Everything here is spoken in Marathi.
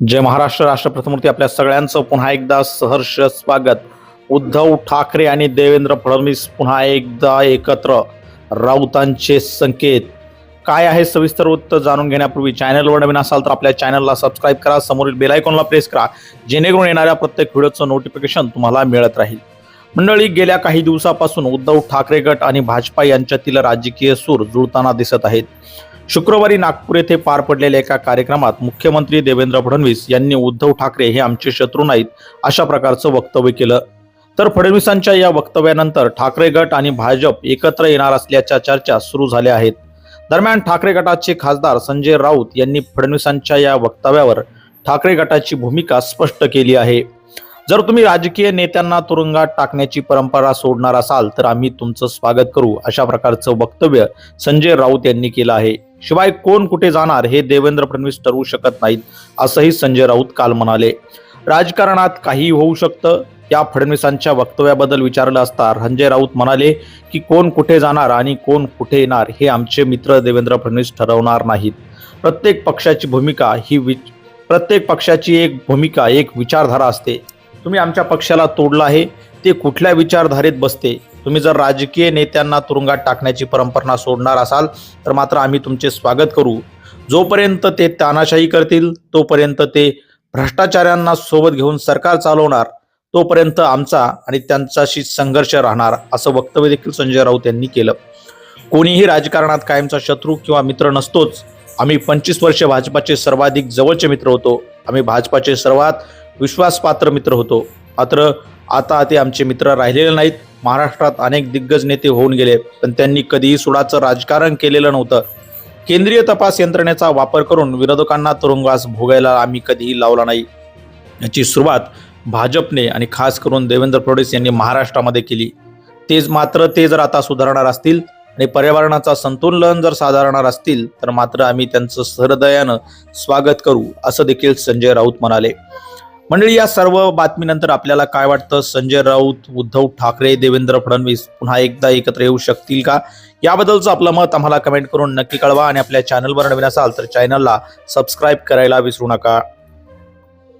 जय महाराष्ट्र राष्ट्रप्रथमूर्ती आपल्या सगळ्यांचं पुन्हा एकदा सहर्ष स्वागत. उद्धव ठाकरे आणि देवेंद्र फडणवीस पुन्हा एकदा एकत्र. राऊतांचे संकेत. काय आहे सविस्तर वृत्त जाणून घेण्यापूर्वी चॅनलवर नवीन असाल तर आपल्या चॅनलला सबस्क्राईब करा समोरील बेलायकॉनला प्रेस करा जेणेकरून येणाऱ्या प्रत्येक व्हिडिओचं नोटिफिकेशन तुम्हाला मिळत राहील. मंडळी गेल्या काही दिवसापासून उद्धव ठाकरे गट आणि भाजपा यांच्यातील राजकीय सूर जुळताना दिसत आहेत. शुक्रवारी नागपूर येथे पार पडलेल्या एका कार्यक्रमात मुख्यमंत्री देवेंद्र फडणवीस यांनी उद्धव ठाकरे हे आमचे शत्रू नाहीत अशा प्रकारचं वक्तव्य केलं. तर फडणवीसांच्या या वक्तव्यानंतर ठाकरे गट आणि भाजप एकत्र येणार असल्याच्या चर्चा सुरू झाल्या आहेत. दरम्यान ठाकरे गटाचे खासदार संजय राऊत यांनी फडणवीसांच्या या वक्तव्यावर ठाकरे गटाची भूमिका स्पष्ट केली आहे. जर तुम्ही राजकीय नेत्यांना तुरुंगात टाकण्याची परंपरा सोडणार असाल तर आम्ही तुमचं स्वागत करू अशा प्रकारचं वक्तव्य संजय राऊत यांनी केलं आहे. शिवाय कोण कुठे जाणार हे देवेंद्र फडणवीस ठरवू शकत नाहीत असंही संजय राऊत काल म्हणाले. राजकारणात काहीही होऊ शकतं या फडणवीसांच्या वक्तव्याबद्दल विचारलं असता संजय राऊत म्हणाले की कोण कुठे जाणार आणि कोण कुठे येणार हे आमचे मित्र देवेंद्र फडणवीस ठरवणार नाहीत. प्रत्येक पक्षाची भूमिका ही वि प्रत्येक पक्षाची एक भूमिका एक विचारधारा असते. तुम्ही आमच्या पक्षाला तोडलं आहे ते कुठल्या विचारधारेत बसते? तुम्ही जर राजकीय नेत्यांना तुरुंगात टाकण्याची परंपरा सोडणार असाल तर मात्र आम्ही तुमचे स्वागत करू. जोपर्यंत ते तानाशाही करतील तोपर्यंत ते भ्रष्टाचाऱ्यांना सोबत घेऊन सरकार चालवणार तोपर्यंत आमचा आणि त्यांच्याशी संघर्ष राहणार असं वक्तव्य देखील संजय राऊत यांनी केलं. कोणीही राजकारणात कायमचा शत्रू किंवा मित्र नसतोच. आम्ही पंचवीस वर्ष भाजपाचे सर्वाधिक जवळचे मित्र होतो. आम्ही भाजपाचे सर्वात विश्वासपात्र मित्र होतो. मात्र आता ते आमचे मित्र राहिलेले नाहीत. महाराष्ट्रात अनेक दिग्गज नेते होऊन गेले पण त्यांनी कधीही सुडाचं राजकारण केलेलं नव्हतं. केंद्रीय तपास यंत्रणेचा वापर करून विरोधकांना तुरुंगवास भोगायला आम्ही कधीही लावला नाही. याची सुरुवात भाजपने आणि खास करून देवेंद्र फडणवीस यांनी महाराष्ट्रामध्ये केली. तेच मात्र ते जर आता सुधारणार असतील आणि पर्यावरणाचा संतुलन जर साधारणार असतील तर मात्र आम्ही त्यांचं सहृदयानं स्वागत करू असं देखील संजय राऊत म्हणाले. मंडळी या सर्व बातमीनंतर आपल्याला काय वाटतं? संजय राऊत उद्धव ठाकरे देवेंद्र फडणवीस पुन्हा एकदा एकत्र येऊ शकतील का? याबद्दलचं आपलं मत आम्हाला कमेंट करून नक्की कळवा आणि आपल्या चॅनलवर नवीन असाल तर चॅनलला सबस्क्राईब करायला विसरू नका.